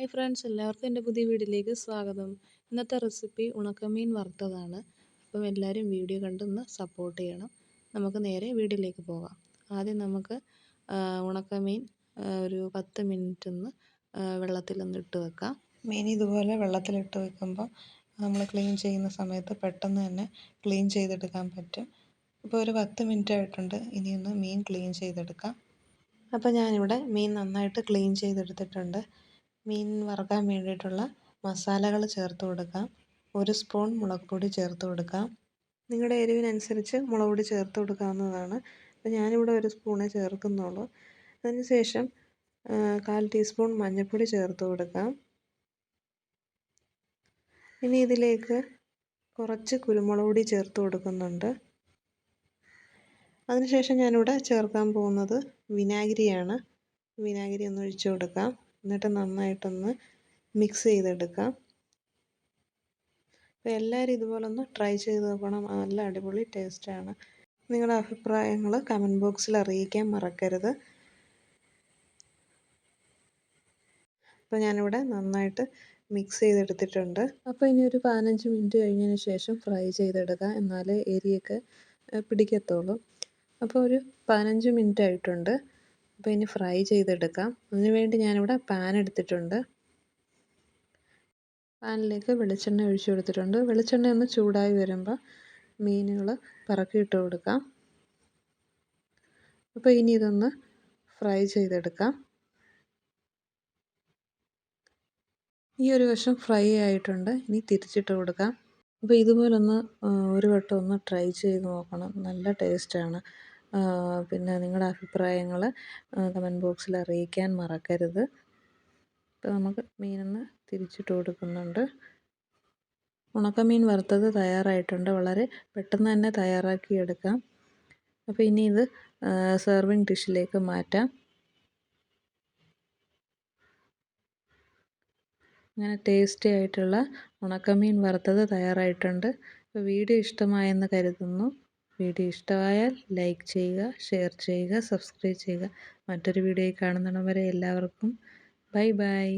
Hi friends എല്ലാവർക്കും എന്റെ പുതിയ വീഡിയോയിലേക്ക് സ്വാഗതം. ഇന്നത്തെ റെസിപ്പി ഉണക്കമീൻ വറുത്തതാണ്. അപ്പം എല്ലാവരും വീഡിയോ കണ്ടൊന്ന് സപ്പോർട്ട് ചെയ്യണം. നമുക്ക് നേരെ വീഡിയോയിലേക്ക് പോകാം. ആദ്യം നമുക്ക് ഉണക്കമീൻ ഒരു പത്ത് മിനിറ്റ് ഒന്ന് വെള്ളത്തിലൊന്ന് ഇട്ട് വെക്കാം. മീൻ ഇതുപോലെ വെള്ളത്തിലിട്ട് വെക്കുമ്പോൾ നമ്മൾ ക്ലീൻ ചെയ്യുന്ന സമയത്ത് പെട്ടെന്ന് തന്നെ ക്ലീൻ ചെയ്തെടുക്കാൻ പറ്റും. ഇപ്പോൾ ഒരു പത്ത് മിനിറ്റ് ആയിട്ടുണ്ട്. ഇനിയൊന്ന് മീൻ ക്ലീൻ ചെയ്തെടുക്കാം. അപ്പോൾ ഞാനിവിടെ മീൻ നന്നായിട്ട് ക്ലീൻ ചെയ്തെടുത്തിട്ടുണ്ട്. മീൻ വറുക്കാൻ വേണ്ടിയിട്ടുള്ള മസാലകൾ ചേർത്ത് കൊടുക്കാം. ഒരു സ്പൂൺ മുളക് പൊടി ചേർത്ത് കൊടുക്കാം. നിങ്ങളുടെ എരിവിനനുസരിച്ച് മുളക് പൊടി ചേർത്ത് കൊടുക്കാവുന്നതാണ്. അപ്പോൾ ഞാനിവിടെ ഒരു സ്പൂണേ ചേർക്കുന്നുള്ളൂ. അതിനുശേഷം കാൽ ടീസ്പൂൺ മഞ്ഞൾപ്പൊടി ചേർത്ത് കൊടുക്കാം. ഇനി ഇതിലേക്ക് കുറച്ച് കുരുമുളക് പൊടി ചേർത്ത് കൊടുക്കുന്നുണ്ട്. അതിനുശേഷം ഞാനിവിടെ ചേർക്കാൻ പോകുന്നത് വിനാഗിരിയാണ്. വിനാഗിരി ഒന്ന് ഒഴിച്ചു കൊടുക്കാം. എന്നിട്ട് നന്നായിട്ടൊന്ന് മിക്സ് ചെയ്തെടുക്കാം. അപ്പോൾ എല്ലാവരും ഇതുപോലൊന്ന് ട്രൈ ചെയ്ത് നോക്കണം. നല്ല അടിപൊളി ടേസ്റ്റാണ് നിങ്ങളുടെ അഭിപ്രായങ്ങൾ കമന്റ് ബോക്സിൽ അറിയിക്കാൻ മറക്കരുത്. അപ്പോൾ ഞാനിവിടെ നന്നായിട്ട് മിക്സ് ചെയ്തെടുത്തിട്ടുണ്ട്. അപ്പോൾ ഇനി ഒരു പതിനഞ്ച് മിനിറ്റ് കഴിഞ്ഞതിന് ശേഷം ഫ്രൈ ചെയ്തെടുക്കുക. എന്നാലേ എരിയൊക്കെ പിടിക്കത്തുള്ളൂ. അപ്പോൾ ഒരു പതിനഞ്ച് മിനിറ്റ് ആയിട്ടുണ്ട്. അപ്പോൾ ഇനി ഫ്രൈ ചെയ്തെടുക്കാം. അതിനുവേണ്ടി ഞാനിവിടെ പാൻ എടുത്തിട്ടുണ്ട്. പാനിലേക്ക് വെളിച്ചെണ്ണ ഒഴിച്ചു കൊടുത്തിട്ടുണ്ട്. വെളിച്ചെണ്ണ ഒന്ന് ചൂടായി വരുമ്പോൾ മീനുകൾ പറക്കിയിട്ട് കൊടുക്കാം. അപ്പോൾ ഇനി ഇതൊന്ന് ഫ്രൈ ചെയ്തെടുക്കാം. ഈ ഒരു വശം ഫ്രൈ ആയിട്ടുണ്ട്. ഇനി തിരിച്ചിട്ട് കൊടുക്കാം. അപ്പോൾ ഇതുപോലൊന്ന് ഒരു വട്ടം ഒന്ന് ട്രൈ ചെയ്ത് നോക്കണം. നല്ല ടേസ്റ്റാണ്. പിന്നെ നിങ്ങളുടെ അഭിപ്രായങ്ങൾ കമന്റ് ബോക്സിൽ അറിയിക്കാൻ മറക്കരുത്. ഇപ്പോൾ നമുക്ക് മീനൊന്ന് തിരിച്ചിട്ട് കൊടുക്കുന്നുണ്ട്. ഉണക്കമീൻ വറുത്തത് തയ്യാറായിട്ടുണ്ട്. വളരെ പെട്ടെന്ന് തന്നെ തയ്യാറാക്കിയെടുക്കാം അപ്പോൾ ഇനി ഇത് സെർവിങ് ഡിഷിലേക്ക് മാറ്റാം. അങ്ങനെ ടേസ്റ്റി ആയിട്ടുള്ള ഉണക്കമീൻ വറുത്തത് തയ്യാറായിട്ടുണ്ട്. വീഡിയോ ഇഷ്ടമായെന്ന് കരുതുന്നു. വീഡിയോ ഇഷ്ടമായാൽ ലൈക്ക് ചെയ്യുക ഷെയർ ചെയ്യുക സബ്സ്ക്രൈബ് ചെയ്യുക. മറ്റൊരു വീഡിയോയിൽ കാണുന്നിടം വരെ എല്ലാവർക്കും ബൈ ബൈ.